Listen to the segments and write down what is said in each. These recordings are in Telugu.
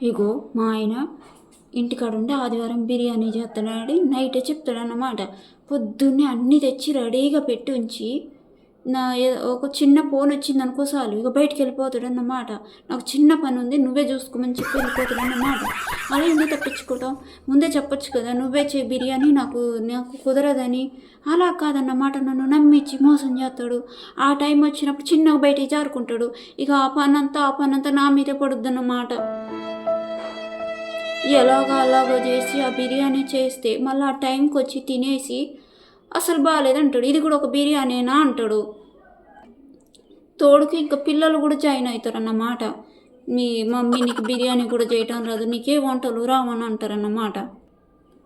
ఇగో మా ఆయన ఇంటికాడ ఉండి ఆదివారం బిర్యానీ చేస్తాడని నైటే చెప్తాడన్నమాట. పొద్దున్నే అన్నీ తెచ్చి రెడీగా పెట్టి ఉంచి నా ఒక చిన్న ఫోన్ వచ్చింది అనుకో చాలు ఇక బయటికి వెళ్ళిపోతాడు అన్నమాట నాకు చిన్న పని ఉంది నువ్వే చూసుకోమని చెప్పి వెళ్ళిపోతాడు అన్నమాట అలా ఎందుకు తప్పించుకోవటం ముందే చెప్పొచ్చు కదా నువ్వే చే బిర్యానీ నాకు నాకు కుదరదని. అలా కాదన్నమాట నన్ను నమ్మించి మోసం చేస్తాడు. ఆ టైం వచ్చినప్పుడు చిన్నగా బయటికి జారుకుంటాడు. ఇక ఆ పనంతా ఆ పనంతా నా మీదే పడుద్దన్నమాట. ఎలాగో అలాగో చేసి ఆ బిర్యానీ చేస్తే మళ్ళీ ఆ టైంకి వచ్చి తినేసి అసలు బాగాలేదంటాడు ఇది కూడా ఒక బిర్యానీనా అంటాడు. తోడుకి ఇంకా పిల్లలు కూడా జాయిన్ అవుతారు అన్నమాట మీ మమ్మీ నీకు బిర్యానీ కూడా చేయటం రాదు నీకే వంటలు రావని అంటారన్నమాట.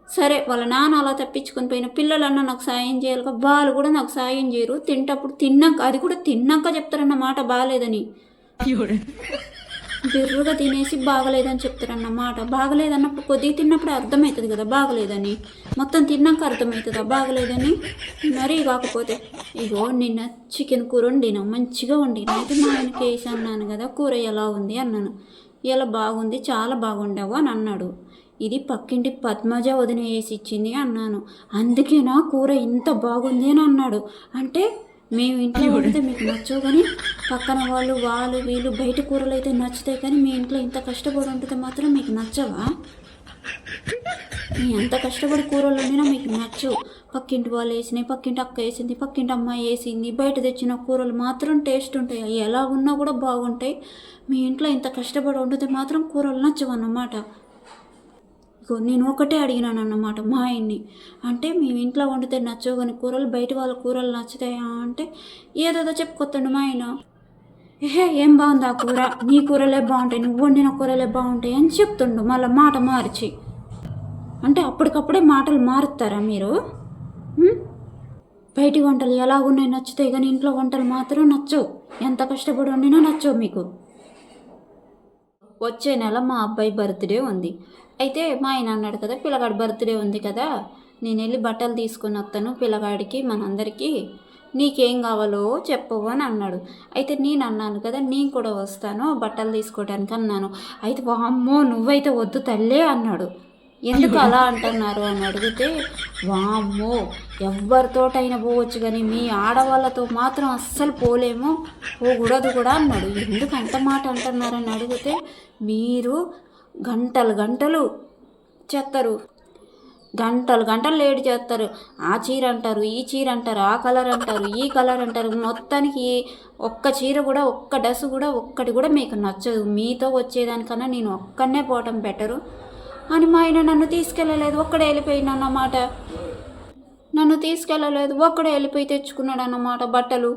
సరే వాళ్ళ నాన్న అలా తప్పించుకొని పోయిన పిల్లలన్నా నాకు సాయం చేయాలి కదా, వాళ్ళు కూడా నాకు సాయం చేయరు. తింటప్పుడు తిన్నాక అది కూడా తిన్నాక చెప్తారన్నమాట బాగాలేదని. బిర్రుగా తినేసి బాగలేదని చెప్తారన్నమాట బాగలేదన్నప్పుడు కొద్దిగా తిన్నప్పుడు అర్థమవుతుంది కదా బాగలేదని. మొత్తం తిన్నాక అర్థమవుతుందా బాగలేదని? మరీ కాకపోతే ఇగో నిన్న చికెన్ కూర వండినా మంచిగా వండినా. అయితే మా ఆయనకి వేసి అన్నాను కదా కూర ఎలా ఉంది అన్నాను. ఇలా బాగుంది చాలా బాగుండావు అని అన్నాడు. ఇది పక్కింటి పద్మజ వదిన వేసి ఇచ్చింది అన్నాను. అందుకే నా కూర ఇంత బాగుంది అని అన్నాడు. అంటే మేము ఇంట్లో వండితే మీకు నచ్చవు కానీ పక్కన వాళ్ళు వాళ్ళు వీళ్ళు బయట కూరలు అయితే నచ్చుతాయి కానీ మీ ఇంట్లో ఇంత కష్టపడి ఉంటే మాత్రం మీకు నచ్చవా? మీ ఎంత కష్టపడి కూరలు వండినా మీకు నచ్చవు. పక్కింటి వాళ్ళు వేసినాయి పక్కింటి అక్క వేసింది పక్కింటి అమ్మాయి వేసింది బయట తెచ్చిన కూరలు మాత్రం టేస్ట్ ఉంటాయి. అవి ఎలా ఉన్నా కూడా బాగుంటాయి. మీ ఇంట్లో ఇంత కష్టపడి వండితే మాత్రం కూరలు నచ్చవు అన్నమాట. ఇగో నేను ఒకటే అడిగినాను అన్నమాట మా ఆయన్ని. అంటే మేము ఇంట్లో వండితే నచ్చవు కానీ కూరలు బయట వాళ్ళ కూరలు నచ్చుతాయా అంటే ఏదేదో చెప్పుకొస్తాడు మా ఆయన. ఏహే ఏం బాగుంది ఆ కూర? నీ కూరలే బాగుంటాయి నువ్వు వండిన కూరలే బాగుంటాయి అని చెప్తుండు మళ్ళీ మాట మార్చి. అంటే అప్పటికప్పుడే మాటలు మారుతారా మీరు? బయటి వంటలు ఎలా ఉన్నాయి నచ్చుతాయి కానీ ఇంట్లో వంటలు మాత్రం నచ్చవు. ఎంత కష్టపడి వండినా నచ్చవు మీకు. వచ్చే నెల మా అబ్బాయి బర్త్డే ఉంది. అయితే మా ఆయన అన్నాడు కదా పిల్లగాడి బర్త్డే ఉంది కదా నేను వెళ్ళి బట్టలు తీసుకొని వస్తాను పిల్లగాడికి మనందరికీ. నీకేం కావాలో చెప్పు అని అన్నాడు. అయితే నేను అన్నాను కదా నేను కూడా వస్తాను బట్టలు తీసుకోవడానికి అన్నాను. అయితే వామ్మో నువ్వైతే వద్దు తల్లే అన్నాడు. ఎందుకు అలా అంటున్నారు అని అడిగితే వామ్మో ఎవరితోటైనా పోవచ్చు కానీ మీ ఆడవాళ్ళతో మాత్రం అస్సలు పోలేము పోకూడదు కూడా అన్నాడు. ఎందుకు అంత మాట అంటున్నారని అడిగితే మీరు గంటలు గంటలు చేస్తారు గంటలు గంటలు లేట్ చేస్తారు ఆ చీర అంటారు ఈ చీర అంటారు ఆ కలర్ అంటారు ఈ కలర్ అంటారు. మొత్తానికి ఒక్క చీర కూడా ఒక్క డ్రెస్ కూడా ఒక్కటి కూడా మీకు నచ్చదు. మీతో వచ్చేదానికన్నా నేను ఒక్కడనే పోవటం బెటరు. అని మా ఆయన నన్ను తీసుకెళ్ళలేదు ఒక్కడే వెళ్ళిపోయినా అన్నమాట నన్ను తీసుకెళ్ళలేదు ఒక్కడే వెళ్ళిపోయి తెచ్చుకున్నాడు అన్నమాట బట్టలు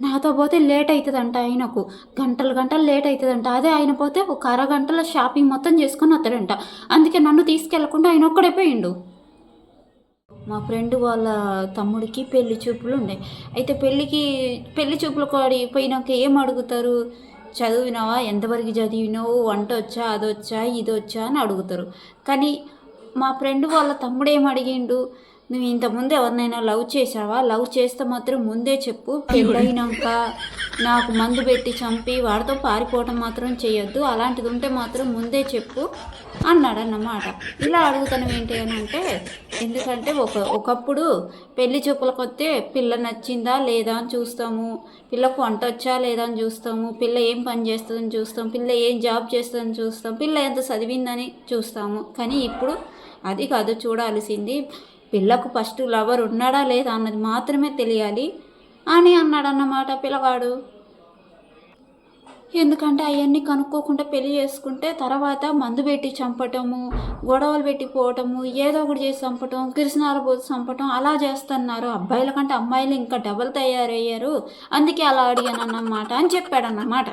నాతో పోతే లేట్ అవుతుందంట ఆయనకు. గంటలు గంటలు లేట్ అవుతుందంట అదే ఆయన పోతే ఒక అరగంటల షాపింగ్ మొత్తం చేసుకొని వస్తాడంట. అందుకే నన్ను తీసుకెళ్ళకుండా ఆయన ఒక్కడే పోయిండు. మా ఫ్రెండ్ వాళ్ళ తమ్ముడికి పెళ్ళి చూపులు ఉన్నాయి అయితే పెళ్ళికి పెళ్ళి చూపులు కాడి పోయినాక ఏం అడుగుతారు? చదివినావా? ఎంతవరకు చదివినావు? వంట వచ్చా? అది వచ్చా? ఇది వచ్చా? అని అడుగుతారు. కానీ మా ఫ్రెండ్ వాళ్ళ తమ్ముడు ఏం అడిగిండు? నువ్వు ఇంతకుముందు ఎవరినైనా లవ్ చేసావా లవ్ చేస్తే మాత్రం ముందే చెప్పు. పెళ్ళైనాక నాకు మందు పెట్టి చంపి వాడితో పారిపోవటం మాత్రం చేయొద్దు అలాంటిది ఉంటే మాత్రం ముందే చెప్పు అన్నాడు అన్నమాట ఇలా అడుగుతాను ఏంటి అని అంటే ఎందుకంటే ఒక ఒకప్పుడు పెళ్ళి చూపులకు వస్తే పిల్ల నచ్చిందా లేదా అని చూస్తాము. పిల్లకు వంట వచ్చా లేదా అని చూస్తాము. పిల్ల ఏం పని చేస్తుందని చూస్తాం పిల్ల ఏం జాబ్ చేస్తుందని చూస్తాం పిల్ల ఎంత చదివిందని చూస్తాము. కానీ ఇప్పుడు అది కాదు చూడాల్సింది. పిల్లకు ఫస్ట్ లవర్ ఉన్నాడా లేదా అన్నది మాత్రమే తెలియాలి అని అన్నాడు అన్నమాట పిల్లవాడు. ఎందుకంటే అవన్నీ కనుక్కోకుండా పెళ్ళి చేసుకుంటే తర్వాత మందు పెట్టి చంపటము గొడవలు పెట్టి పోవటము ఏదో ఒకటి చేసి చంపటం కిరసనాలు పోసి చంపటం అలా చేస్తున్నారు. అబ్బాయిల కంటే అమ్మాయిలు ఇంకా డబల్ తయారయ్యారు. అందుకే అలా అడిగాను అన్నమాట అని చెప్పాడన్నమాట.